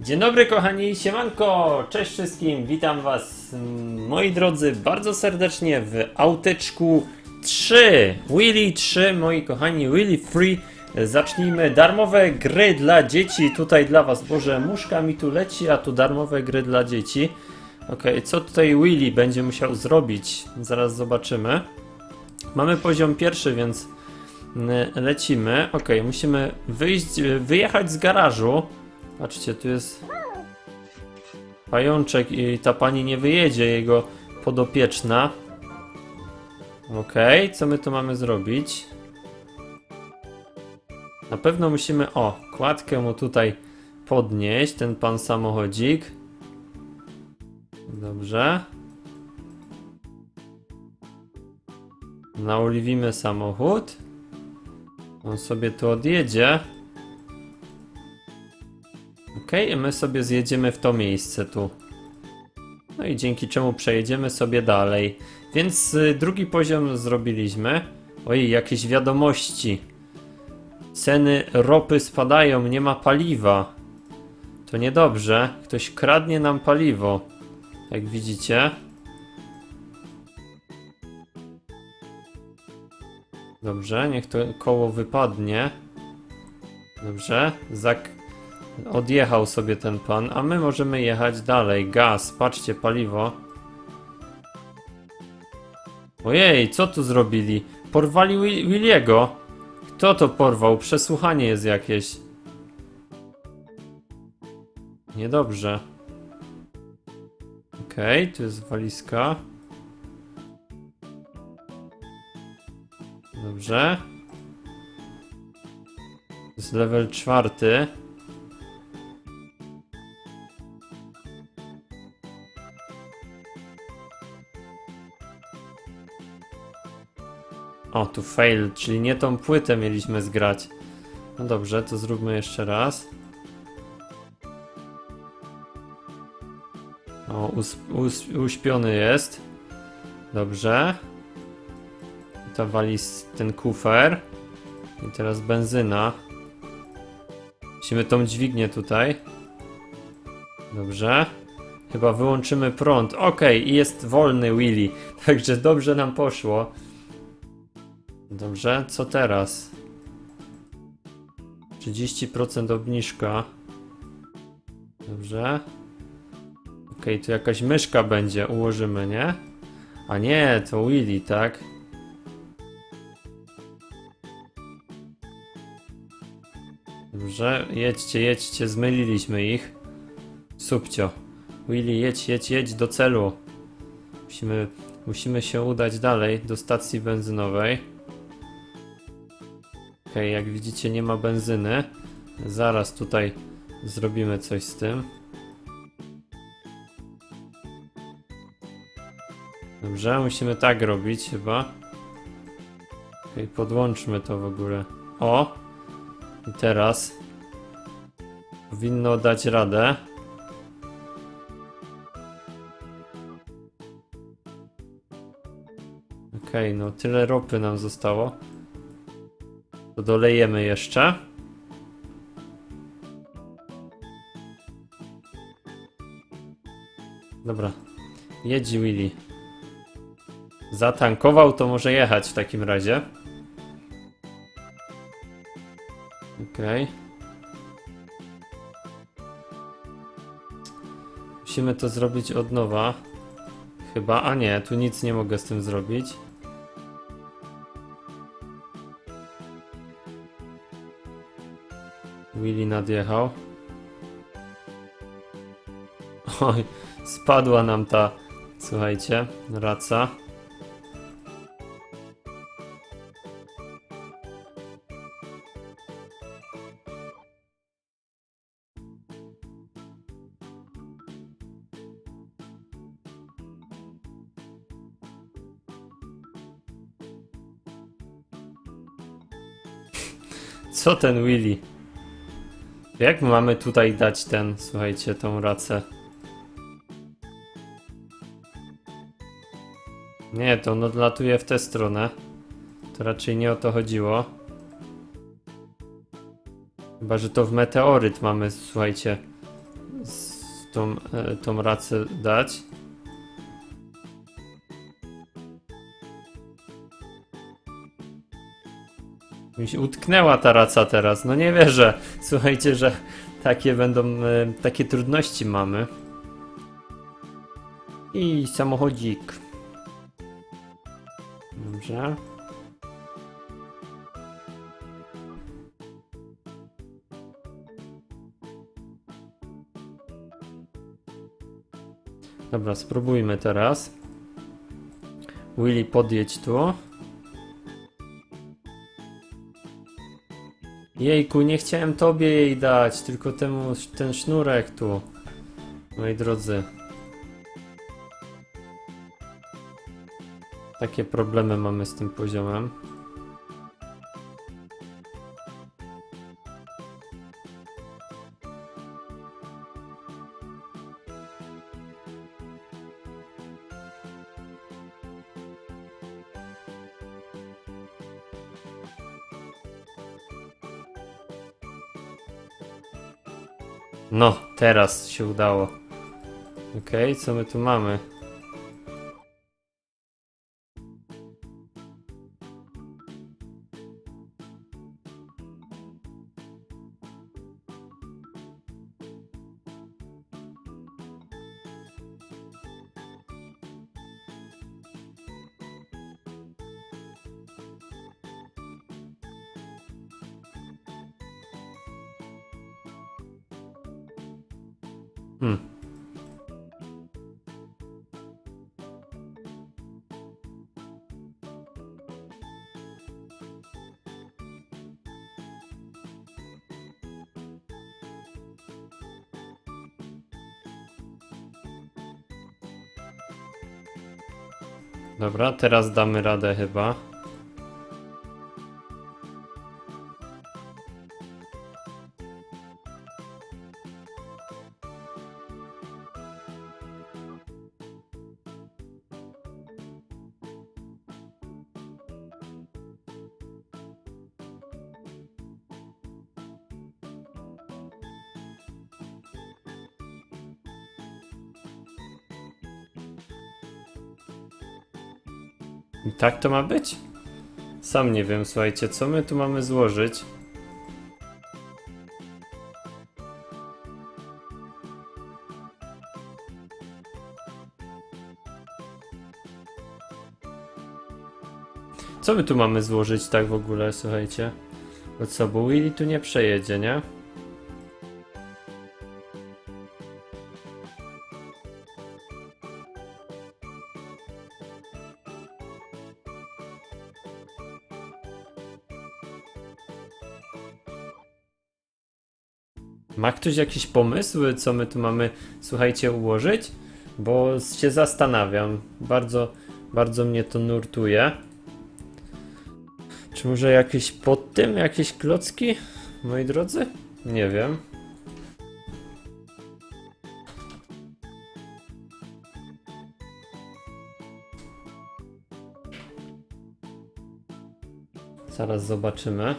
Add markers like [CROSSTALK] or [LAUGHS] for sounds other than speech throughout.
Dzień dobry kochani, siemanko, cześć wszystkim, witam was moi drodzy bardzo serdecznie w auteczku 3, Willy 3, moi kochani, Willy Free. Zacznijmy darmowe gry dla dzieci, tutaj dla was, boże, muszka mi tu leci, a tu darmowe gry dla dzieci. Okej, co tutaj Willy będzie musiał zrobić, zaraz zobaczymy. Mamy poziom pierwszy, więc lecimy. Okej, musimy wyjść, wyjechać z garażu. Patrzcie, tu jest pajączek i ta pani nie wyjedzie, jego podopieczna. Okej, co my tu mamy zrobić? Na pewno musimy, o, kładkę mu tutaj podnieść, ten pan samochodzik. Dobrze. Naoliwimy samochód. On sobie tu odjedzie. Okej, my sobie zjedziemy w to miejsce tu. No i dzięki czemu przejedziemy sobie dalej. Więc y, drugi poziom zrobiliśmy. Ojej, jakieś wiadomości. Ceny ropy spadają, nie ma paliwa. To niedobrze. Ktoś kradnie nam paliwo. Jak widzicie. Dobrze, niech to koło wypadnie. Dobrze, zak Odjechał sobie ten pan, a my możemy jechać dalej. Gaz, patrzcie, paliwo. Ojej, co tu zrobili? Porwali Wi- Williego. Kto to porwał? Przesłuchanie jest jakieś. Niedobrze. Okej, tu jest walizka. Dobrze. To jest level czwarty. O, tu fail, czyli nie tą płytę mieliśmy zgrać. No dobrze, to zróbmy jeszcze raz. O, us, us, uśpiony jest. Dobrze. I to wali ten kufer. I teraz benzyna. Musimy tą dźwignię tutaj. Dobrze. Chyba wyłączymy prąd. Okej, i jest wolny Willy. [LAUGHS] Także dobrze nam poszło. Dobrze, co teraz? 30% obniżka. Dobrze. Okej, tu jakaś myszka będzie, ułożymy, nie? A nie, to Willy, tak? Dobrze, jedźcie, jedźcie, zmyliliśmy ich. Subcio. Willy, jedź, jedź, jedź do celu. Musimy, musimy się udać dalej do stacji benzynowej. Okej, jak widzicie nie ma benzyny. Zaraz tutaj zrobimy coś z tym. Dobrze, musimy tak robić chyba. Okej, podłączmy to w ogóle. O! I teraz powinno dać radę. Okej, no tyle ropy nam zostało. Dolejemy jeszcze. Dobra. Jedź Willy. Zatankował, to może jechać w takim razie. Okej. Musimy to zrobić od nowa. Chyba, a nie, tu nic nie mogę z tym zrobić. Willy nadjechał. Oj, spadła nam ta, słuchajcie, raca. Co ten Willy? Jak mamy tutaj dać ten, słuchajcie, tą racę? Nie, to on odlatuje w tę stronę. To raczej nie o to chodziło. Chyba, że to w meteoryt mamy, słuchajcie, tą, e, tą racę dać. Mi się utknęła ta raca teraz. No nie wierzę. Słuchajcie, że takie będą, e, takie trudności mamy. I samochodzik. Dobrze. Dobra, spróbujmy teraz. Willy, podjedź tu. Jejku, nie chciałem tobie jej dać, tylko temu, ten sznurek tu. Moi drodzy. Takie problemy mamy z tym poziomem. No, teraz się udało. Okej, co my tu mamy? Hmm. Dobra, teraz damy radę chyba. I tak to ma być? Sam nie wiem, słuchajcie, co my tu mamy złożyć? Co my tu mamy złożyć tak w ogóle, słuchajcie? Bo co, bo Willy tu nie przejedzie, nie? Ma ktoś jakiś pomysł, co my tu mamy, słuchajcie, ułożyć? Bo się zastanawiam. Bardzo, bardzo mnie to nurtuje. Czy może jakieś pod tym, jakieś klocki, moi drodzy? Nie wiem. Zaraz zobaczymy.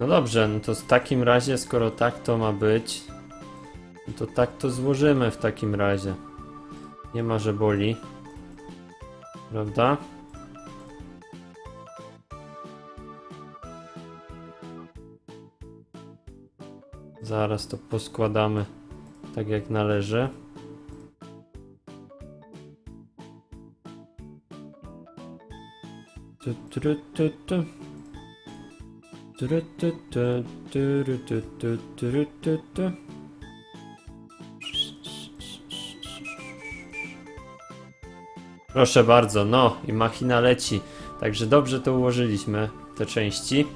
No dobrze, no to w takim razie, skoro tak to ma być, no to tak to złożymy w takim razie. Nie ma, że boli. Prawda? Zaraz to poskładamy tak jak należy. Tu, tu, tu, tu. Proszę bardzo, no i machina leci. Także dobrze to ułożyliśmy, te części.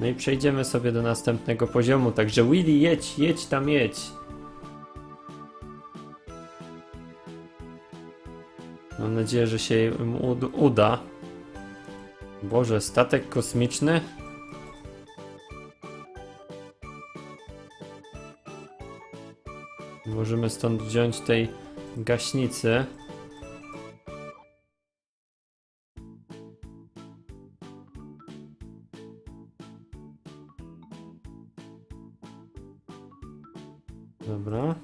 No i przejdziemy sobie do następnego poziomu. Także Willy, jedź, jedź tam, jedź. Mam nadzieję, że się im ud- uda. Boże, statek kosmiczny? Możemy stąd wziąć tej gaśnicy. Dobra.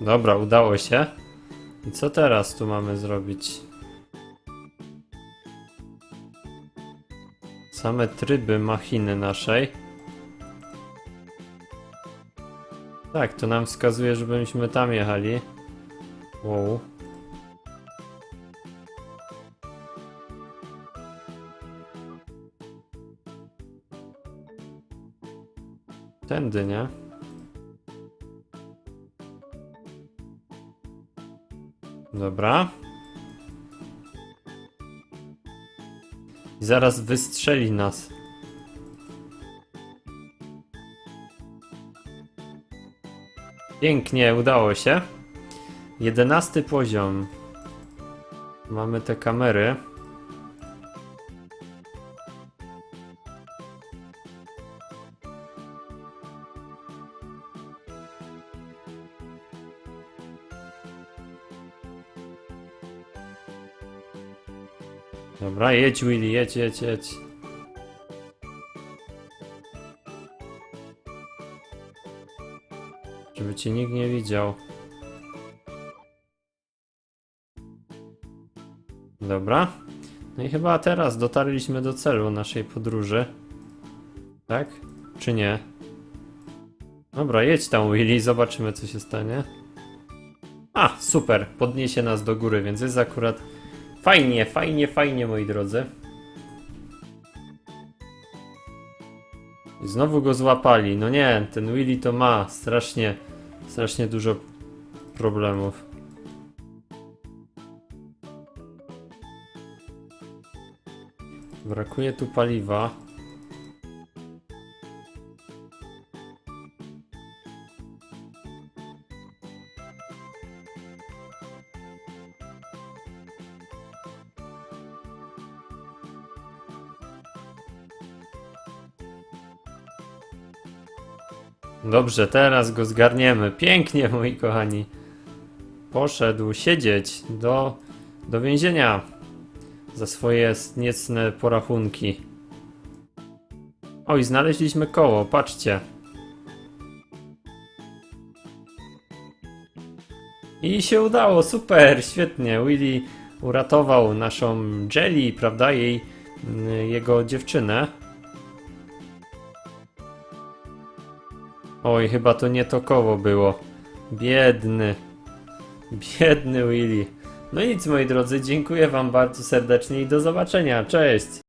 Dobra, udało się. I co teraz tu mamy zrobić? Same tryby machiny naszej. Tak, to nam wskazuje, żebyśmy tam jechali. Wow. Tędy, nie? Dobra. I zaraz wystrzeli nas. Pięknie, udało się. Jedenasty poziom. Mamy te kamery. Dobra, jedź Willy, jedź, jedź, jedź. Żeby cię nikt nie widział. Dobra. No i chyba teraz dotarliśmy do celu naszej podróży. Tak? Czy nie? Dobra, jedź tam Willy, zobaczymy co się stanie. A, super, podniesie nas do góry, więc jest akurat Fajnie, fajnie, fajnie, moi drodzy. Znowu go złapali. No nie, ten Willy to ma strasznie, strasznie dużo problemów. Brakuje tu paliwa. Dobrze, teraz go zgarniemy. Pięknie, moi kochani. Poszedł siedzieć do, do więzienia za swoje niecne porachunki. Oj, znaleźliśmy koło, patrzcie. I się udało, super, świetnie. Willy uratował naszą Jelly, prawda, jej, mm, jego dziewczynę. Oj, chyba to nie to koło było. Biedny. Biedny Willy. No nic moi drodzy, dziękuję wam bardzo serdecznie i do zobaczenia. Cześć!